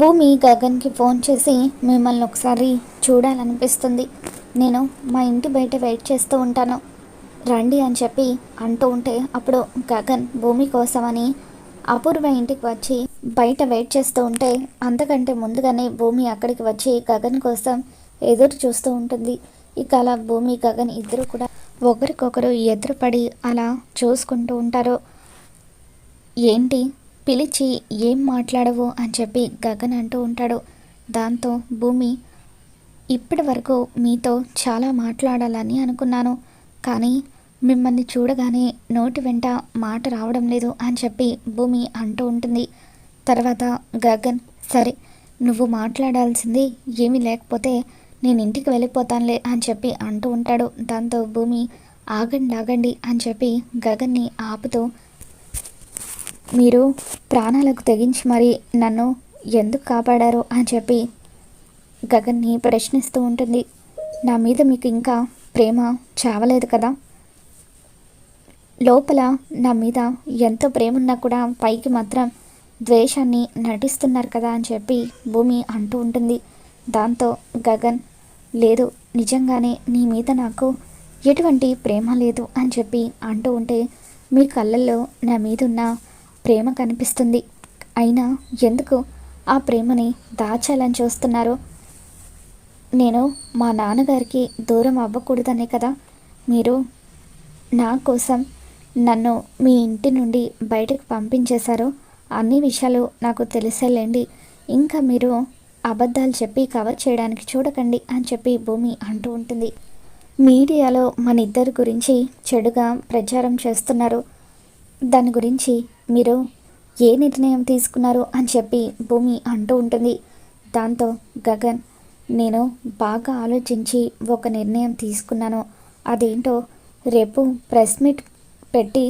భూమి గగన్కి ఫోన్ చేసి మిమ్మల్ని ఒకసారి చూడాలనిపిస్తుంది. నేను మా ఇంటి బయట వెయిట్ చేస్తూ ఉంటాను. రండి అని చెప్పి అంటూ ఉంటే అప్పుడు గగన్ భూమి కోసమని అపూర్వ ఇంటికి వచ్చి బయట వెయిట్ చేస్తూ ఉంటే అంతకంటే ముందుగానే భూమి అక్కడికి వచ్చి గగన్ కోసం ఎదురు చూస్తూ ఉంటుంది. ఇక అలా భూమి గగన్ ఇద్దరు కూడా ఒకరికొకరు ఎదురుపడి అలా చూసుకుంటూ ఉంటారు. ఏంటి? పిలిచి ఏం మాట్లాడవు అని చెప్పి గగన్ అంటూ ఉంటాడు. దాంతో భూమి ఇప్పటి వరకు మీతో చాలా మాట్లాడాలని అనుకున్నాను కానీ మిమ్మల్ని చూడగానే నోటి వెంట మాట రావడం లేదు అని చెప్పి భూమి అంటూ ఉంటుంది. తర్వాత గగన్ సరే నువ్వు మాట్లాడాల్సింది ఏమీ లేకపోతే నేను ఇంటికి వెళ్ళిపోతానులే అని చెప్పి అంటూ ఉంటాడు. దాంతో భూమి ఆగండి ఆగండి అని చెప్పి గగన్ని ఆపుతూ మీరు ప్రాణాలకు తెగించి మరి నన్ను ఎందుకు కాపాడారు అని చెప్పి గగన్ని ప్రశ్నిస్తూ ఉంటుంది. నా మీద మీకు ఇంకా ప్రేమ చావలేదు కదా? లోపల నా మీద ఎంతో ప్రేమ ఉన్నా కూడా పైకి మాత్రం ద్వేషాన్ని నటిస్తున్నారు కదా అని చెప్పి భూమి అంటూ ఉంటుంది. దాంతో గగన్ లేదు నిజంగానే నీ మీద నాకు ఎటువంటి ప్రేమ లేదు అని చెప్పి అంటూ ఉంటే మీ కళ్ళల్లో నా మీద ఉన్న ప్రేమ కనిపిస్తుంది. అయినా ఎందుకు ఆ ప్రేమని దాచాలని చూస్తున్నారు? నేను మా నాన్నగారికి దూరం అవ్వకూడదనే కదా. మీరు నా కోసం నన్ను మీ ఇంటి నుండి బయటకు పంపించేశారు అన్ని విషయాలు నాకు తెలిసేలేండి. ఇంకా మీరు అబద్ధాలు చెప్పి కవర్ చేయడానికి చూడకండి అని చెప్పి భూమి అంటూ ఉంటుంది. మీడియాలో మన ఇద్దరి గురించి చెడుగా ప్రచారం చేస్తున్నారు. దాని గురించి మీరు ఏ నిర్ణయం తీసుకున్నారు అని చెప్పి భూమి అంటూ ఉంటుంది. దాంతో గగన్ నేను బాగా ఆలోచించి ఒక నిర్ణయం తీసుకున్నాను. అదేంటో రేపు ప్రెస్ మీట్ పెట్టి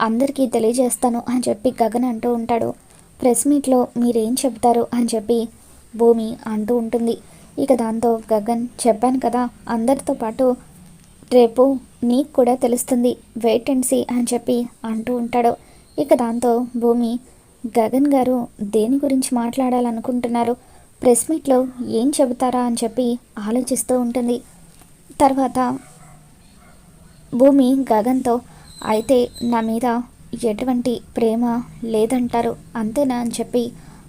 అందరికీ తెలియజేస్తాను అని చెప్పి గగన్ అంటూ ఉంటాడు. ప్రెస్ మీట్లో మీరేం చెప్తారు అని చెప్పి భూమి అంటూ ఉంటుంది. ఇక దాంతో గగన్ చెప్పాను కదా అందరితో పాటు రేపు నీకు కూడా తెలుస్తుంది వెయిట్ అండ్ సీ అని చెప్పి అంటూ ఉంటాడు. ఇక దాంతో భూమి గగన్ గారు దేని గురించి మాట్లాడాలనుకుంటున్నారు? ప్రెస్ మీట్లో ఏం చెబుతారా అని చెప్పి ఆలోచిస్తూ ఉంటుంది. తర్వాత భూమి గగన్తో అయితే నా మీద ఎటువంటి ప్రేమ లేదంటారు అంతేనా? అని చెప్పి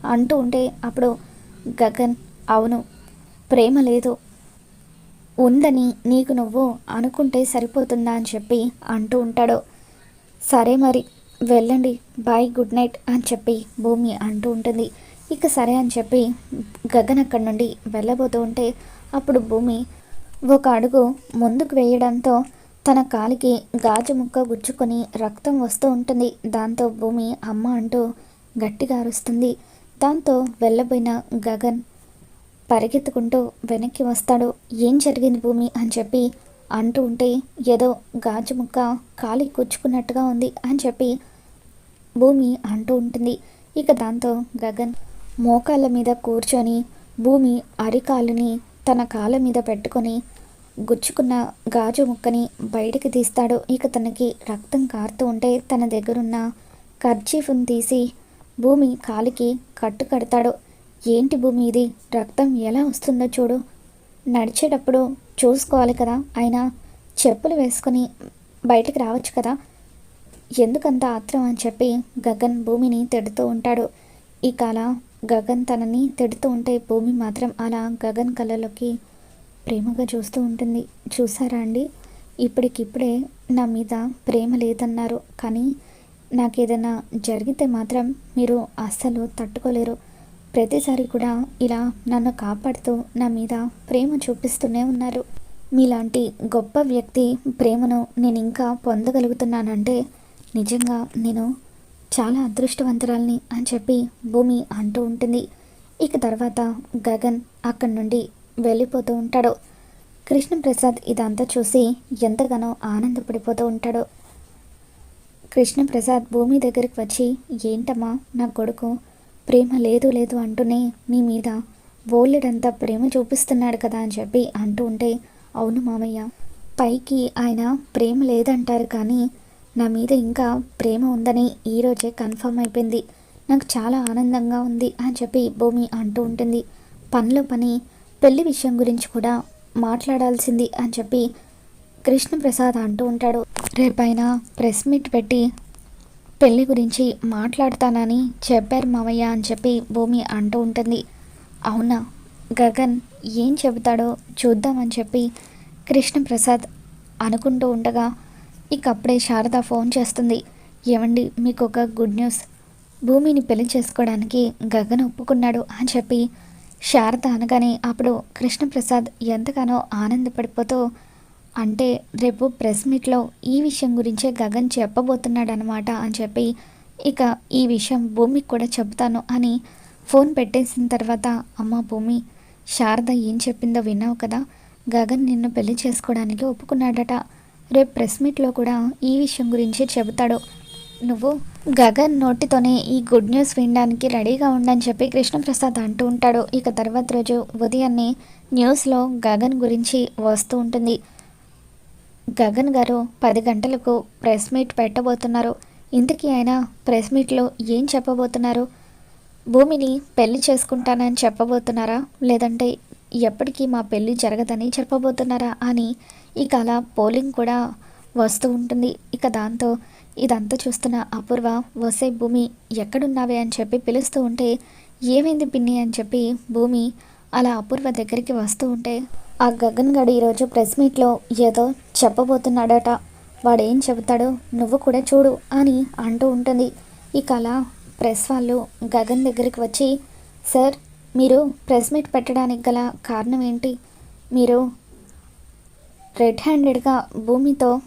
అంటూ ఉంటే అప్పుడు గగన్ అవును ప్రేమ లేదు. ఉందని నీకు నువ్వు అనుకుంటే సరిపోతుందా? అని చెప్పి అంటూ ఉంటాడు. సరే మరి వెళ్ళండి బాయ్ గుడ్ నైట్ అని చెప్పి భూమి అంటూ ఉంటుంది. ఇక సరే అని చెప్పి గగన్ అక్కడి నుండి వెళ్ళబోతూ ఉంటే అప్పుడు భూమి ఒక అడుగు ముందుకు వేయడంతో తన కాలికి గాజు ముక్క గుచ్చుకొని రక్తం వస్తూ ఉంటుంది. దాంతో భూమి అమ్మ అంటూ గట్టిగా అరుస్తుంది. దాంతో వెళ్ళబోయిన గగన్ పరిగెత్తుకుంటూ వెనక్కి వస్తాడు. ఏం జరిగింది భూమి అని చెప్పి అంటూ ఉంటే ఏదో గాజు ముక్క కాలి కూర్చుకున్నట్టుగా ఉంది అని చెప్పి భూమి అంటూ ఉంటుంది. ఇక దాంతో గగన్ మోకాళ్ళ మీద కూర్చొని భూమి అరికాలుని తన కాళ్ళ మీద పెట్టుకొని గుచ్చుకున్న గాజు ముక్కని బయటికి తీస్తాడు. ఇక తనకి రక్తం కారుతూ ఉంటే తన దగ్గరున్న కర్చీఫ్ని తీసి భూమి కాలికి కట్టు కడతాడు. ఏంటి భూమి ఇది? రక్తం ఎలా వస్తుందో చూడు. నడిచేటప్పుడు చూసుకోవాలి కదా. అయినా చెప్పులు వేసుకొని బయటికి రావచ్చు కదా. ఎందుకంత ఆత్రం అని చెప్పి గగన్ భూమిని తిడుతూ ఉంటాడు. ఈ కాల గగన్ తనని తిడుతూ ఉంటే భూమి మాత్రం అలా గగన్ కళ్ళలోకి ప్రేమగా చూస్తూ ఉంటుంది. చూసారా అండి? ఇప్పటికిప్పుడే నా మీద ప్రేమ లేదన్నారు. కానీ నాకు ఏదైనా జరిగితే మాత్రం మీరు అస్సలు తట్టుకోలేరు. ప్రతిసారి కూడా ఇలా నన్ను కాపాడుతూ నా మీద ప్రేమ చూపిస్తూనే ఉన్నారు. మీలాంటి గొప్ప వ్యక్తి ప్రేమను నేను ఇంకా పొందగలుగుతున్నానంటే నిజంగా నేను చాలా అదృష్టవంతురాల్ని అని చెప్పి భూమి అంటూ ఉంటుంది. ఇక తర్వాత గగన్ అక్కడి నుండి వెళ్ళిపోతూ ఉంటాడు. కృష్ణప్రసాద్ ఇదంతా చూసి ఎంతగానో ఆనందపడిపోతూ ఉంటాడు. కృష్ణప్రసాద్ భూమి దగ్గరికి వచ్చి ఏంటమ్మా నా కొడుకు ప్రేమ లేదు లేదు అంటూనే నీ మీద బోలెడంతా ప్రేమ చూపిస్తున్నాడు కదా అని చెప్పి అంటూ ఉంటే అవును మామయ్య పైకి ఆయన ప్రేమ లేదంటారు కానీ నా మీద ఇంకా ప్రేమ ఉందని ఈరోజే కన్ఫర్మ్ అయిపోయింది. నాకు చాలా ఆనందంగా ఉంది అని చెప్పి భూమి అంటూ ఉంటుంది. పనిలో పని పెళ్ళి విషయం గురించి కూడా మాట్లాడాల్సింది అని చెప్పి కృష్ణప్రసాద్ అంటూ ఉంటాడు. రేపైనా ప్రెస్ మీట్ పెట్టి పెళ్ళి గురించి మాట్లాడతానని చెప్పారు మావయ్య అని చెప్పి భూమి అంటూ ఉంటుంది. అవునా? గగన్ ఏం చెబుతాడో చూద్దామని చెప్పి కృష్ణప్రసాద్ అనుకుంటూ ఉండగా ఇక అప్పుడే శారద ఫోన్ చేస్తుంది. ఏమండి మీకు ఒక గుడ్ న్యూస్. భూమిని పెళ్ళి చేసుకోవడానికి గగన్ ఒప్పుకున్నాడు అని చెప్పి శారద అనగానే అప్పుడు కృష్ణప్రసాద్ ఎంతగానో ఆనందపడిపోతూ అంటే రేపు ప్రెస్ మీట్లో ఈ విషయం గురించే గగన్ చెప్పబోతున్నాడు అనమాట అని చెప్పి ఇక ఈ విషయం భూమికి కూడా చెబుతాను అని ఫోన్ పెట్టేసిన తర్వాత అమ్మ భూమి శారద ఏం చెప్పిందో విన్నావు కదా? గగన్ నిన్ను పెళ్ళి చేసుకోవడానికి ఒప్పుకున్నాడట. రేపు ప్రెస్ మీట్లో కూడా ఈ విషయం గురించి చెబుతాడు. నువ్వు గగన్ నోటితోనే ఈ గుడ్ న్యూస్ వినడానికి రెడీగా ఉండని చెప్పి కృష్ణప్రసాద్ అంటూ ఉంటాడు. ఇక తర్వాత రోజు ఉదయాన్నే న్యూస్లో గగన్ గురించి వస్తూ ఉంటుంది. గగన్ గారు పది గంటలకు ప్రెస్ మీట్ పెట్టబోతున్నారు. ఇంతకీ ఆయన ప్రెస్ మీట్లో ఏం చెప్పబోతున్నారు? భూమిని పెళ్ళి చేసుకుంటానని చెప్పబోతున్నారా? లేదంటే ఎప్పటికీ మా పెళ్ళి జరగదని చెప్పబోతున్నారా? అని ఇక అలా పోలింగ్ కూడా వస్తూ ఉంటుంది. ఇక దాంతో ఇదంతా చూస్తున్న అపూర్వ వసే భూమి ఎక్కడున్నావే? అని చెప్పి పిలుస్తూ ఉంటే ఏమైంది పిన్ని? అని చెప్పి భూమి అలా అపూర్వ దగ్గరికి వస్తూ ఉంటే ఆ గగన్ గడు ఈరోజు ప్రెస్ మీట్లో ఏదో చెప్పబోతున్నాడట. వాడేం చెబుతాడో నువ్వు కూడా చూడు అని అంటూ ఉంటుంది. ఇక అలా ప్రెస్ వాళ్ళు గగన్ దగ్గరికి వచ్చి సార్ మీరు ప్రెస్ మీట్ పెట్టడానికి గల కారణం ఏంటి? మీరు రెడ్ హ్యాండెడ్గా భూమితో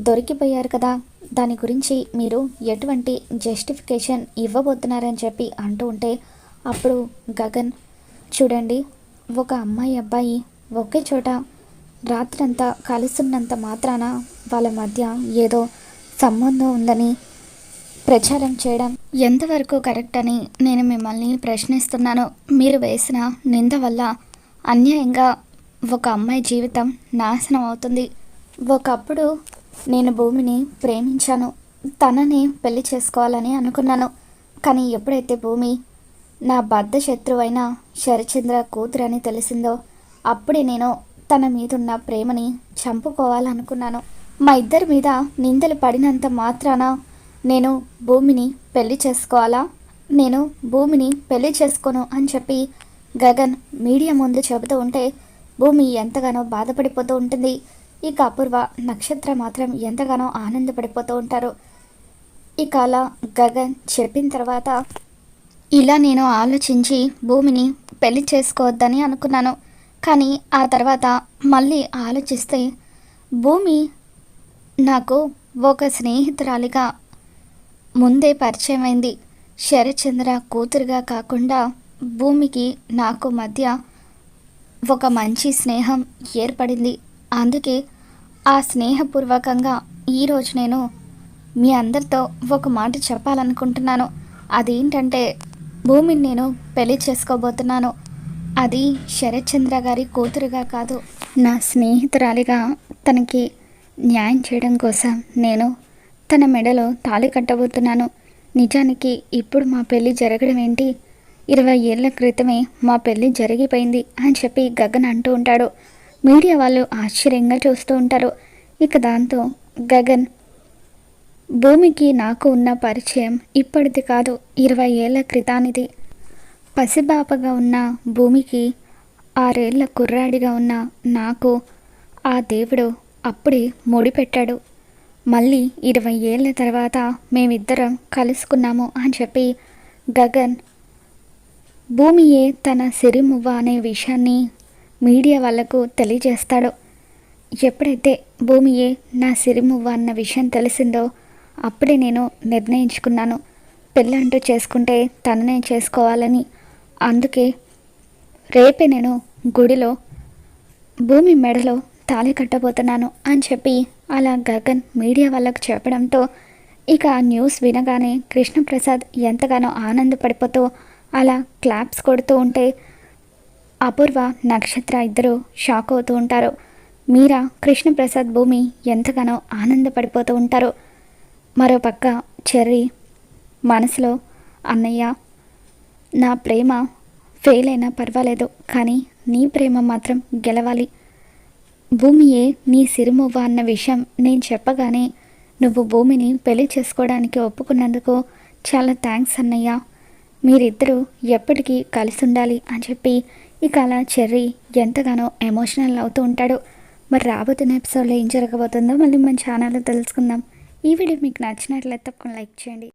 దొరికిపోయారు కదా. దాని గురించి మీరు ఎటువంటి జస్టిఫికేషన్ ఇవ్వబోతున్నారని చెప్పి అంటూ ఉంటే అప్పుడు గగన్ చూడండి ఒక అమ్మాయి అబ్బాయి ఒకే చోట రాత్రంతా కలుస్తున్నంత మాత్రాన వాళ్ళ మధ్య ఏదో సంబంధం ఉందని ప్రచారం చేయడం ఎంతవరకు కరెక్ట్ అని నేను మిమ్మల్ని ప్రశ్నిస్తున్నాను. మీరు వేసిన నింద వల్ల అన్యాయంగా ఒక అమ్మాయి జీవితం నాశనం అవుతుంది. ఒకప్పుడు నేను భూమిని ప్రేమించాను. తనని పెళ్ళి చేసుకోవాలని అనుకున్నాను. కానీ ఎప్పుడైతే భూమి నా బద్ద శత్రువైన శరచంద్ర కూతురని తెలిసిందో అప్పుడే నేను తన మీదున్న ప్రేమని చంపుకోవాలనుకున్నాను. మా ఇద్దరి మీద నిందలు పడినంత మాత్రాన నేను భూమిని పెళ్ళి చేసుకోవాలా? నేను భూమిని పెళ్ళి చేసుకోను అని చెప్పి గగన్ మీడియా ముందు చెబుతూ ఉంటే భూమి ఎంతగానో బాధపడిపోతూ ఉంటుంది. ఇక అపూర్వ నక్షత్ర మాత్రం ఎంతగానో ఆనందపడిపోతూ ఉంటారు. ఇక అలా గగన్ చెప్పిన తర్వాత ఇలా నేను ఆలోచించి భూమిని పెళ్ళి చేసుకోవద్దని అనుకున్నాను. కానీ ఆ తర్వాత మళ్ళీ ఆలోచిస్తే భూమి నాకు ఒక స్నేహితురాలిగా ముందే పరిచయం అయింది శరచంద్ర కూతురుగా కాకుండా భూమికి నాకు మధ్య ఒక మంచి స్నేహం ఏర్పడింది. అందుకే ఆ స్నేహపూర్వకంగా ఈరోజు నేను మీ అందరితో ఒక మాట చెప్పాలనుకుంటున్నాను. అదేంటంటే భూమిని నేను పెళ్ళి చేసుకోబోతున్నాను. అది శరత్చంద్ర గారి కూతురుగా కాదు. నా స్నేహితురాలిగా తనకి న్యాయం చేయడం కోసం నేను తన మెడలో తాళి కట్టబోతున్నాను. నిజానికి ఇప్పుడు మా పెళ్ళి జరగడం ఏంటి? ఇరవై ఏళ్ళ క్రితమే మా పెళ్ళి జరిగిపోయింది అని చెప్పి గగన్ అంటూ ఉంటాడు. మీడియా వాళ్ళు ఆశ్చర్యంగా చూస్తూ ఉంటారు. ఇక దాంతో గగన్ భూమికి నాకు ఉన్న పరిచయం ఇప్పటిది కాదు ఇరవై ఏళ్ళ క్రితానిది. పసిబాపగా ఉన్న భూమికి ఆరేళ్ళ కుర్రాడిగా ఉన్న నాకు ఆ దేవుడు అప్పుడే ముడిపెట్టాడు మళ్ళీ ఇరవై ఏళ్ళ తర్వాత మేమిద్దరం కలుసుకున్నాము అని చెప్పి గగన్ భూమియే తన సిరిమువ్వ అనే విషయాన్ని మీడియా వాళ్ళకు తెలియజేస్తాడు? ఎప్పుడైతే భూమియే నా సిరిమువ్వ అన్న విషయం తెలిసిందో అప్పుడే నేను నిర్ణయించుకున్నాను. పెళ్ళంటూ చేసుకుంటే తననే చేసుకోవాలని. అందుకే రేపే నేను గుడిలో భూమి మెడలో తాళి కట్టబోతున్నాను అని చెప్పి అలా గగన్ మీడియా వాళ్ళకు చెప్పడంతో ఇక న్యూస్ వినగానే కృష్ణప్రసాద్ ఎంతగానో ఆనందపడిపోతూ అలా క్లాప్స్ కొడుతూ ఉంటే అపూర్వ నక్షత్ర ఇద్దరు షాక్ అవుతూ ఉంటారు. మీరా కృష్ణప్రసాద్ భూమి ఎంతగానో ఆనందపడిపోతూ ఉంటారు. మరోపక్క చెర్రీ మనసులో అన్నయ్య నా ప్రేమ ఫెయిల్ అయినా పర్వాలేదు కానీ నీ ప్రేమ మాత్రం గెలవాలి. భూమియే నీ సిరిమువ్వ అన్న విషయం నేను చెప్పగానే నువ్వు భూమిని పెళ్ళి చేసుకోవడానికి ఒప్పుకున్నందుకు చాలా థ్యాంక్స్ అన్నయ్య. మీరిద్దరూ ఎప్పటికీ కలిసి ఉండాలి అని చెప్పి ఇక అలా చెర్రీ ఎంతగానో ఎమోషనల్ అవుతూ ఉంటాడు. మరి రాబోతున్న ఎపిసోడ్లో ఏం జరగబోతుందో మళ్ళీ మన ఛానల్లో తెలుసుకుందాం. ఈ వీడియో మీకు నచ్చినట్లయితే తప్పకుండా లైక్ చేయండి.